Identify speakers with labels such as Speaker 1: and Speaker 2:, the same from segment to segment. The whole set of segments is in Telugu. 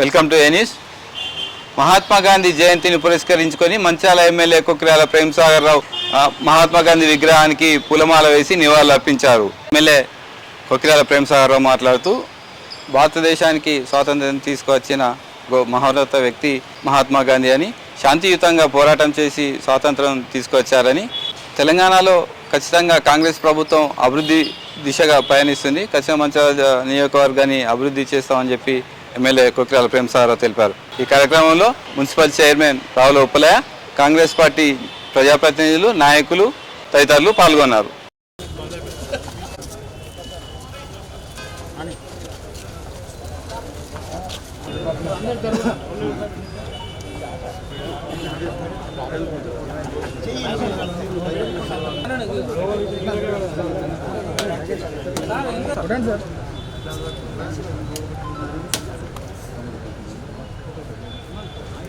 Speaker 1: వెల్కమ్ టు ఎనీస్. మహాత్మా గాంధీ జయంతిని పురస్కరించుకొని మంచాల ఎమ్మెల్యే కుక్రాల ప్రేమ్సాగర్ రావు మహాత్మా గాంధీ విగ్రహానికి పూలమాల వేసి నివాళులు అర్పించారు. ఎమ్మెల్యే కొక్కిరాల ప్రేమ్సాగర్ రావు మాట్లాడుతూ భారతదేశానికి స్వాతంత్రం తీసుకువచ్చిన గో మహోన్నత వ్యక్తి మహాత్మా గాంధీ అని శాంతియుతంగా పోరాటం చేసి స్వాతంత్రం తీసుకువచ్చారని తెలంగాణలో ఖచ్చితంగా కాంగ్రెస్ ప్రభుత్వం అభివృద్ధి దిశగా పయనిస్తుంది ఖచ్చితంగా మంచి నియోజకవర్గాన్ని అభివృద్ధి చేస్తామని చెప్పి ఎమ్మెల్యే కొక్కిరాల ప్రేమసాగరావు తెలిపారు. ఈ కార్యక్రమంలో municipal chairman Ravula Uppalaiah Congress party ప్రజాప్రతినిధులు నాయకులు తదితరులు పాల్గొన్నారు.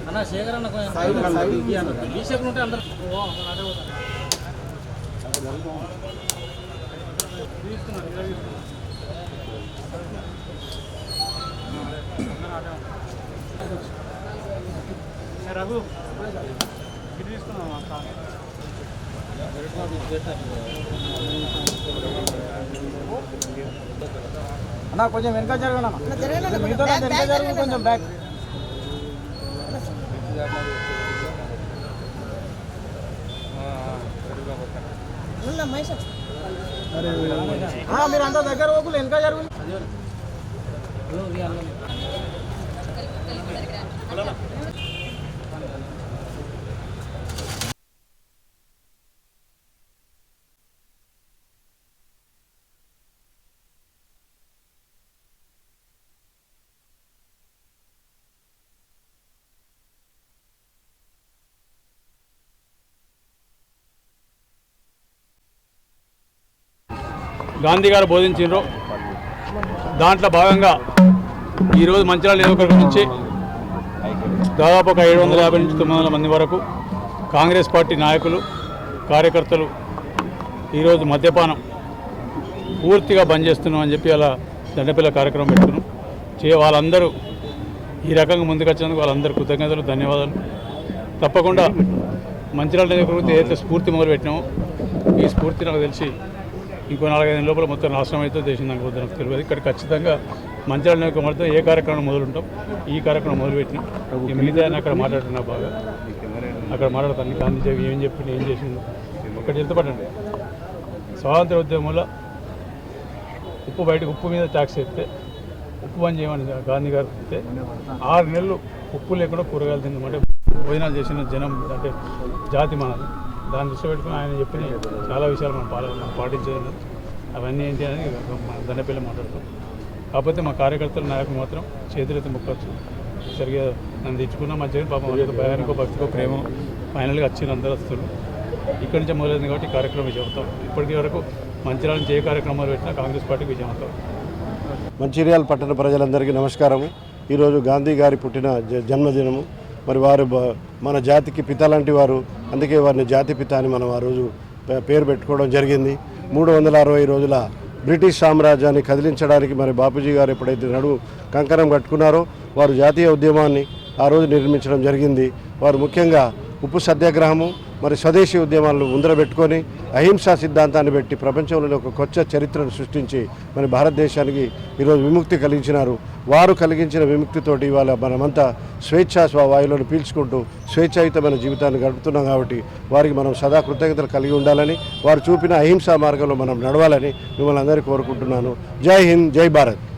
Speaker 2: అన్న శేఖర్ అన్న కొంచెం ఉంటే అందరు రఘు ఇది తీసుకున్నాం అన్న కొంచెం వెనక జరగండి అన్న. మీతో వెనక జరగండి కొంచెం బ్యాక్. మీరు. అంత దగ్గర పోకులు వెనక జరుగు.
Speaker 3: గాంధీ గారు బోధించారు దాంట్లో భాగంగా ఈరోజు మంచిర్యాల నియోజకవర్గం నుంచి దాదాపు ఒక ఏడు వందల యాభై నుంచి తొమ్మిది వందల మంది వరకు కాంగ్రెస్ పార్టీ నాయకులు కార్యకర్తలు ఈరోజు మద్యపానం పూర్తిగా బంద్ చేస్తున్నాం అని చెప్పి అలా దండపిల్ల కార్యక్రమం పెట్టుకున్నాం. చే వాళ్ళందరూ ఈ రకంగా ముందుకొచ్చినందుకు వాళ్ళందరూ కృతజ్ఞతలు ధన్యవాదాలు. తప్పకుండా మంచిర్యాల నియోజకవర్గం ఏదైతే స్ఫూర్తి మొదలు పెట్టినామో ఈ స్ఫూర్తి నాకు తెలిసి ఇంకో నాలుగైదు లోపల మొత్తం నాశనం అయితే దేశం దానికి వద్ద నాకు తెలియదు. ఇక్కడ ఖచ్చితంగా మంచిర్యాల నియోజకవర్గంతో ఏ కార్యక్రమం మొదలుంటాం ఈ కార్యక్రమం మొదలుపెట్టినాం. మిగతా అక్కడ మాట్లాడుతున్నా బాగా. అక్కడ మాట్లాడతాను గాంధీ జయంతి ఏం చెప్పింది ఏం చేసిండు. ఒకటి చెప్తాపట్టండి స్వాతంత్ర ఉద్యమంలో ఉప్పు బయటకు ఉప్పు మీద ట్యాక్స్ ఎత్తే ఉప్పు బంద్ చేయమని గాంధీ గారు చెప్తే ఆరు నెలలు ఉప్పు లేకుండా కూరగాయలు తిందామంటే భోజనాలు చేసిన జనం అంటే జాతి మనది దాన్ని దృష్టి పెట్టుకుని ఆయన చెప్పిన చాలా విషయాలు మనం పాల మనం పాటించేది అవన్నీ ఏంటి అని మన దండపిల్ల మాట్లాడతాం. కాకపోతే మా కార్యకర్తల నాయకులు మాత్రం చేతులెత్తి మొక్కచ్చు. సరిగా నన్ను తెచ్చుకున్నా మంచిగా పాపం భయానికో భక్తికో ప్రేమ ఫైనల్గా వచ్చిన అందరూ వస్తున్నారు ఇక్కడి నుంచే మొదలైంది కాబట్టి కార్యక్రమం విజయం అవుతాం. వరకు మంచిర్యాల నుంచి ఏ కార్యక్రమాలు పెట్టినా కాంగ్రెస్ పార్టీకి విజయం అవుతాం.
Speaker 4: మంచిర్యాల పట్టణ ప్రజలందరికీ నమస్కారము. ఈరోజు గాంధీ గారి పుట్టిన జన్మదినము. మరి వారు బ- మన జాతికి పిత లాంటి వారు అందుకే వారిని జాతి పిత అని మనం ఆ రోజు పే- పేరు పెట్టుకోవడం జరిగింది. మూడు వందల అరవై రోజుల బ్రిటిష్ సామ్రాజ్యాన్ని కదిలించడానికి మరి బాపూజీ గారు ఎప్పుడైతే నడు కంకణం కట్టుకున్నారో వారు జాతీయ ఉద్యమాన్ని ఆ రోజు నిర్మించడం జరిగింది. వారు ముఖ్యంగా ఉప్పు సత్యాగ్రహము మరి స్వదేశీ ఉద్యమాలను ఉందరబెట్టుకొని అహింసా సిద్ధాంతాన్ని పెట్టి ప్రపంచంలోని ఒక కొత్త చరిత్రను సృష్టించి మన భారతదేశానికి ఈరోజు విముక్తి కలిగించినారు. వారు కలిగించిన విముక్తితోటి ఇవాళ మనమంతా స్వేచ్ఛా వాయువులను పీల్చుకుంటూ స్వేచ్ఛాయుతమైన జీవితాన్ని గడుపుతున్నాం కాబట్టి వారికి మనం సదా కృతజ్ఞతలు కలిగి ఉండాలని వారు చూపిన అహింసా మార్గంలో మనం నడవాలని మిమ్మల్ని అందరికీ కోరుకుంటున్నాను. జై హింద్ జై భారత్.